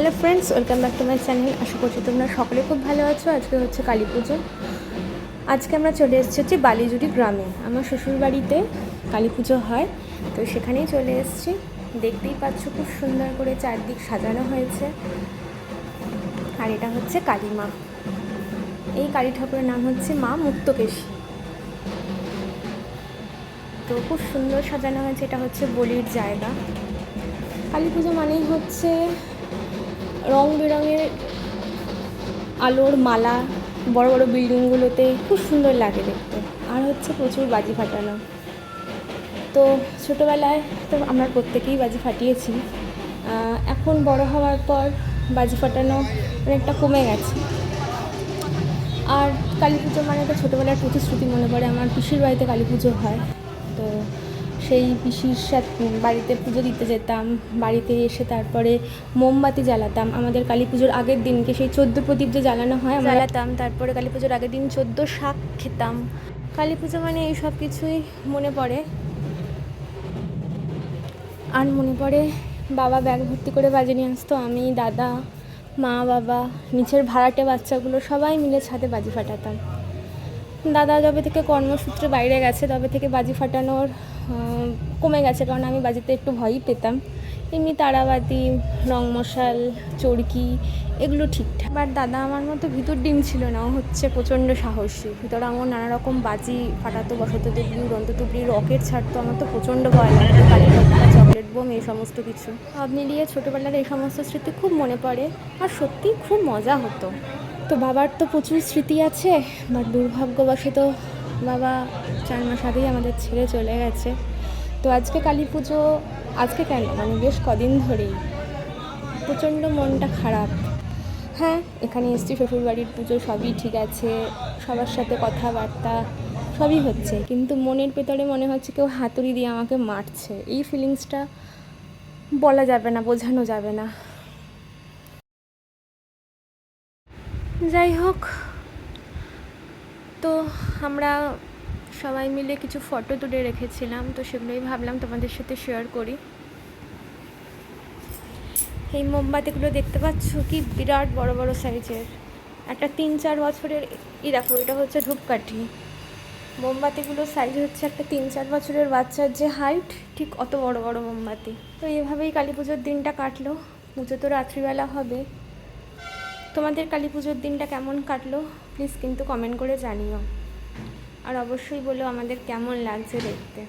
Hello friends welcome back to my channel আশা করছি তোমরা সকলে খুব ভালো আছো। আজকে হচ্ছে কালী পুজো। আজকে আমরা চলে এসেছি হচ্ছে বালিজুড়ি গ্রামে। আমার শ্বশুর বাড়িতে কালী পুজো হয়, তো সেখানেই চলে এসেছি। দেখতেই পাচ্ছ খুব সুন্দর করে চারদিক সাজানো হয়েছে। আর এটা হচ্ছে কালী মা। এই কালী ঠাকুরের নাম হচ্ছে মা মুক্তকেশী। তো খুব সুন্দর সাজানো হয়েছে, এটা হচ্ছে বলির জায়গা। কালী পুজো মানেই হচ্ছে রং বেরঙের আলোর মালা, বড় বড় বিল্ডিংগুলোতে খুব সুন্দর লাগে দেখতে। আর হচ্ছে প্রচুর বাজি ফাটানো। তো ছোটোবেলায় তো আমরা প্রত্যেকেই বাজি ফাটিয়েছি। এখন বড় হওয়ার পর বাজি ফাটানো অনেকটা কমে গেছে। আর কালী পুজো মানে তো ছোটোবেলার প্রতিশ্রুতি মনে পড়ে। আমার পিসির বাড়িতে কালী পুজো হয়। তো সেই পিসির সাথে বাড়িতে পুজো দিতে যেতাম। বাড়িতে এসে তারপরে মোমবাতি জ্বালাতাম। আমাদের কালী পুজোর আগের দিনকে সেই চোদ্দ প্রদীপ যে জ্বালানো হয় জ্বালাতাম। তারপরে কালী পুজোর আগের দিন চোদ্দ শাক খেতাম। কালী পুজো মানে এই সব কিছুই মনে পড়ে। আর মনে পড়ে, বাবা ব্যাগ ভর্তি করে বাজে নিয়ে আসতো। আমি, দাদা, মা, বাবা, নিচের ভাড়াটে বাচ্চাগুলো সবাই মিলে ছাদে বাজি ফাটাতাম। দাদা যবে থেকে কর্মসূত্রে বাইরে গেছে, তবে থেকে বাজি ফাটানোর কমে গেছে, কারণ আমি বাজিতে একটু ভয়ই পেতাম। এমনি তারাবাতি, রং মশাল, চরকি, এগুলো ঠিকঠাক। বাট দাদা আমার মতো ভিতর ডিম ছিল না, ও হচ্ছে প্রচণ্ড সাহসী। ভিতরে আমার নানা রকম বাজি ফাটাতো বসত তুবড়ি উড়ন্ত তুবড়ি রকেট ছাড়তো, আমার তো প্রচণ্ড ভয় লাগতো, কালী চকলেট বোম, এই সমস্ত কিছু। সব মিলিয়ে ছোটোবেলার এই সমস্ত স্মৃতি খুব মনে পড়ে, আর সত্যি খুব মজা হতো। তো বাবার তো প্রচুর স্মৃতি আছে, বাট দুর্ভাগ্যবশত বাবা চার মাস আগেই আমাদের ছেড়ে চলে গেছে। তো আজকে কালী পুজো, আজকে কেন? মানে বেশ কদিন ধরেই। প্রচণ্ড মনটা খারাপ। হ্যাঁ এখানে এসছি, শ্বশুরবাড়ির পুজো সবই ঠিক আছে, সবার সাথে কথাবার্তা সবই হচ্ছে। কিন্তু মনের ভেতরে মনে হচ্ছে কেউ হাতুড়ি দিয়ে আমাকে মারছে। এই ফিলিংসটা বলা যাবে না, বোঝানো যাবে না। যাই হোক, তো আমরা সবাই মিলে কিছু ফটো তুলে রেখেছিলাম, তো সেগুলোই ভাবলাম তোমাদের সাথে শেয়ার করি। এই মোমবাতিগুলো দেখতে পাচ্ছ কি বিরাট বড় বড় সাইজের একটা তিন চার বছরের ই দেখো, এটা হচ্ছে ধূপকাঠি। মোমবাতিগুলোর সাইজ হচ্ছে একটা তিন চার বছরের বাচ্চার যে হাইট ঠিক অত বড় বড় মোমবাতি। তো এভাবেই কালী পুজোর দিনটা কাটলো। পুজো তো রাত্রিবেলা হবে। তোমাদের কালী পুজোর দিনটা কেমন কাটলো? প্লিজ কিন্তু কমেন্ট করে জানিও। আর অবশ্যই বলো আমাদের কেমন লাগছে দেখতে।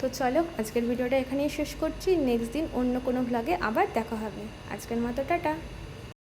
তো চলো, আজকের ভিডিওটা এখানেই শেষ করছি। নেক্সট দিন অন্য কোনো ভ্লগে আবার দেখা হবে। আজকের মতো, টাটা।